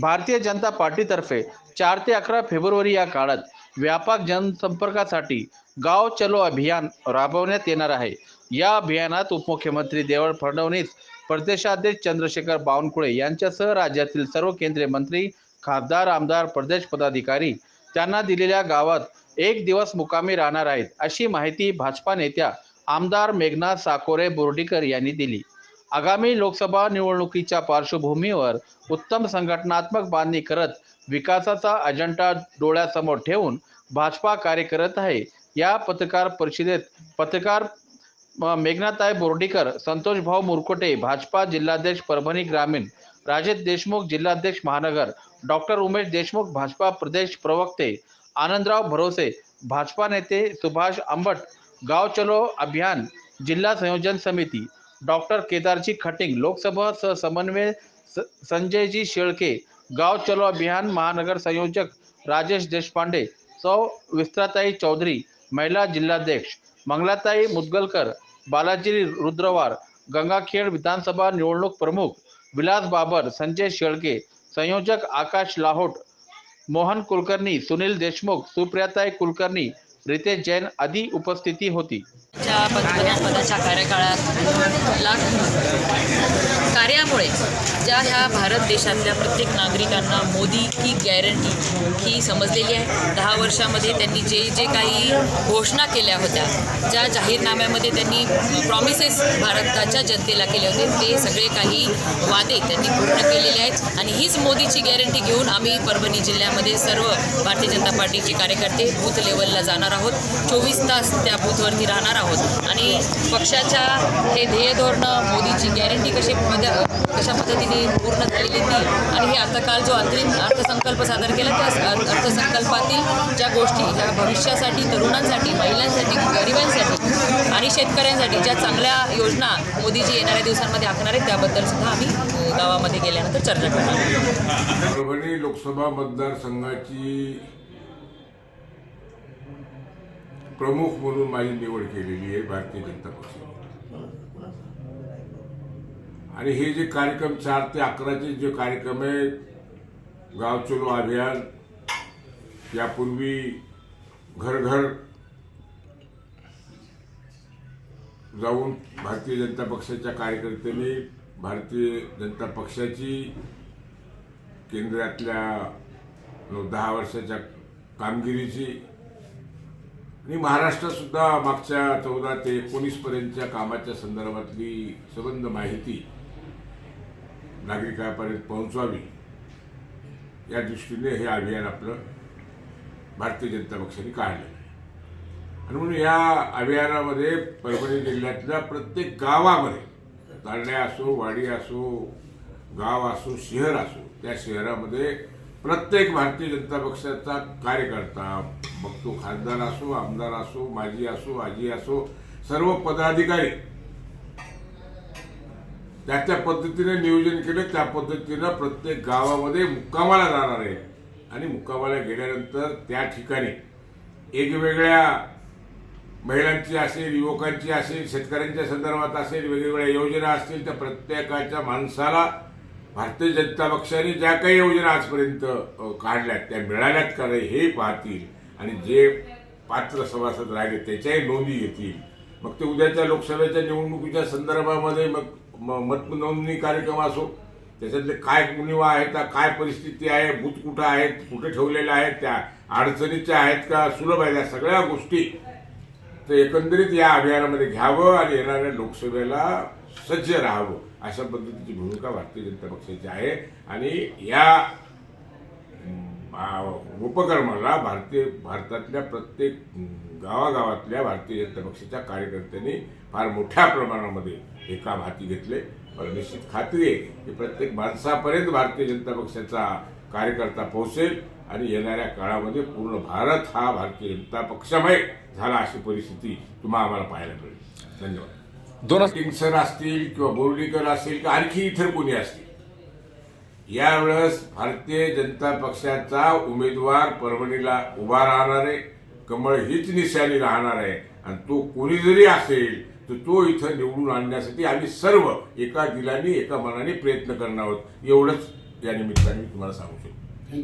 भारतीय जनता पार्टीतर्फे चार ते अकरा फेब्रुवारी या काळात व्यापक जनसंपर्कासाठी गाव चलो अभियान राबवण्यात येणार आहे. या अभियानात उपमुख्यमंत्री देवेंद्र फडणवीस प्रदेशाध्यक्ष चंद्रशेखर बावनकुळे यांच्यासह राज्यातील सर्व केंद्रीय मंत्री खासदार आमदार प्रदेश पदाधिकारी त्यांना दिलेल्या गावात एक दिवस मुकामी राहणार आहेत अशी माहिती भाजपा नेत्या आमदार मेघनाथ साकोरे बोर्डीकर यांनी दिली. आगामी लोकसभा निवडणुकीच्या पार्श्वभूमीवर उत्तम संघटनात्मक बांधणी करत विकासाचा अजेंडा डोळ्यासमोर ठेवून भाजपा कार्य करत आहे. या पत्रकार परिषदेत पत्रकार अ, मेघनाताई बोर्डीकर संतोष भाऊ मुरकोटे भाजपा जिल्हाध्यक्ष परभणी ग्रामीण राजेश देशमुख जिल्हाध्यक्ष महानगर डॉक्टर उमेश देशमुख भाजपा प्रदेश प्रवक्ते आनंदराव भरोसे भाजपा नेते सुभाष आंबट गाव चलो अभियान जिल्हा संयोजन समिती डॉक्टर केदारजी खटिंग लोकसभा सहसमन्वय स- संजयजी शेळके गाव चलो अभियान महानगर संयोजक राजेश देशपांडे सौ विस्त्राताई चौधरी महिला जिल्हाध्यक्ष मंगलाताई मुदगलकर बालाजी रुद्रवार गंगाखेड विधानसभा निवडणूक प्रमुख विलास बाबर संजय शेळके संयोजक आकाश लाहोट मोहन कुलकर्णी सुनील देशमुख सुप्रियाताई कुलकर्णी रितेश जैन आदी उपस्थिती होती. च्या पंतप्रधानपदाच्या कार्यकाळात कार्यामुळे ज्या ह्या भारत देशातल्या प्रत्येक नागरिकांना मोदी की गॅरंटी ही समजलेली आहे. दहा वर्षामध्ये त्यांनी जे जे काही घोषणा केल्या होत्या ज्या जाहीरनाम्यामध्ये त्यांनी प्रॉमिसेस भारताच्या जनतेला केले होते ते सगळे काही वादे त्यांनी पूर्ण केलेले आहेत. आणि हीच मोदीची गॅरंटी घेऊन आम्ही परभणी जिल्ह्यामध्ये सर्व भारतीय जनता पार्टीचे कार्यकर्ते बूथ लेवलला जाणार आहोत. चोवीस तास त्या बूथवरती राहणार आहोत आणि पक्षाच्या हे ध्येय धोरणं मोदीची गॅरंटी कशी कशा पद्धतीने पूर्ण झालेली ती आणि हे आता काल जो अंतरिम अर्थसंकल्प सादर केला त्या अर्थसंकल्पातील ज्या गोष्टी ह्या भविष्यासाठी तरुणांसाठी महिलांसाठी गरिबांसाठी आणि शेतकऱ्यांसाठी ज्या चांगल्या योजना मोदीजी येणाऱ्या दिवसांमध्ये आखणार आहेत त्याबद्दल सुद्धा आम्ही गावामध्ये गेल्यानंतर चर्चा करणार आहोत. परभणी लोकसभा मतदारसंघाची प्रमुख म्हणून माझी निवड केलेली आहे भारतीय जनता पक्षाने आणि हे जे कार्यक्रम चार ते अकराचे जे कार्यक्रम आहे गाव चलो अभियान यापूर्वी घर घर जाऊन भारतीय जनता पक्षाच्या कार्यकर्त्यांनी भारतीय जनता पक्षाची केंद्रातल्या दहा वर्षाच्या कामगिरीची आणि महाराष्ट्रातसुद्धा मागच्या चौदा ते एकोणीसपर्यंतच्या कामाच्या संदर्भातली सबंध माहिती नागरिकांपर्यंत पोहोचवावी या दृष्टीने हे अभियान आपलं भारतीय जनता पक्षाने काढलं आणि म्हणून या अभियानामध्ये परभणी जिल्ह्यातल्या प्रत्येक गावामध्ये तारड्या असो वाडी असो गाव असो शहर असो त्या शहरामध्ये प्रत्येक भारतीय जनता पक्षाचा कार्यकर्ता मग तो खासदार असो आमदार असो माजी असो आजी असो सर्व पदाधिकारी त्या त्या पद्धतीने नियोजन केलं त्या पद्धतीनं प्रत्येक गावामध्ये मुक्कामाला जाणार आहे. आणि मुक्कामाला गेल्यानंतर त्या ठिकाणी वेगवेगळ्या महिलांची असेल युवकांची असेल शेतकऱ्यांच्या संदर्भात असेल वेगवेगळ्या योजना असतील त्या प्रत्येकाच्या माणसाला भारतीय जनता पक्षाने ज्या काही योजना आजपर्यंत काढल्यात त्या मिळाल्यात का नाही हे पाहतील आणि जे पात्र सभासद राहिले त्याच्याही नोंदी घेतील. मग ते उद्याच्या लोकसभेच्या निवडणुकीच्या संदर्भामध्ये मग म- कार्यक्रम असो त्याच्यातले काय गुन्हेवा आहेत का काय परिस्थिती आहे भूत कुठं आहेत कुठे ठेवलेल्या आहेत त्या अडचणीच्या आहेत का सुलभ आहेत या सगळ्या गोष्टी तर एकंदरीत या अभियानामध्ये घ्यावं आणि येणाऱ्या लोकसभेला सज्ज राहावं अशा पद्धतीची भूमिका भारतीय जनता पक्षाची आहे. आणि या उपक्रमाला भारतीय भारतातल्या प्रत्येक गावागावातल्या भारतीय जनता पक्षाच्या कार्यकर्त्यांनी फार मोठ्या प्रमाणामध्ये हे काम हाती घेतले. मला निश्चित खात्री आहे की प्रत्येक माणसापर्यंत भारतीय जनता पक्षाचा कार्यकर्ता पोहोचेल आणि येणाऱ्या काळामध्ये पूर्ण भारत हा भारतीय जनता पक्षमय झाला अशी परिस्थिती तुम्हाला आम्हाला पाहायला मिळेल. धन्यवाद. दोन किंगसर असतील किंवा बोर्डीकर असतील किंवा आणखी इतर कोणी असतील. यावेळेस भारतीय जनता पक्षाचा उमेदवार परभणीला उभा राहणार आहे. कमळ हीच निशाणी राहणार आहे. आणि तो कोणी जरी असेल तर तो इथं निवडून आणण्यासाठी आम्ही सर्व एका दिलाने एका मनाने प्रयत्न करणार आहोत. एवढंच या निमित्ताने मी तुम्हाला सांगू शकतो. थँक्यू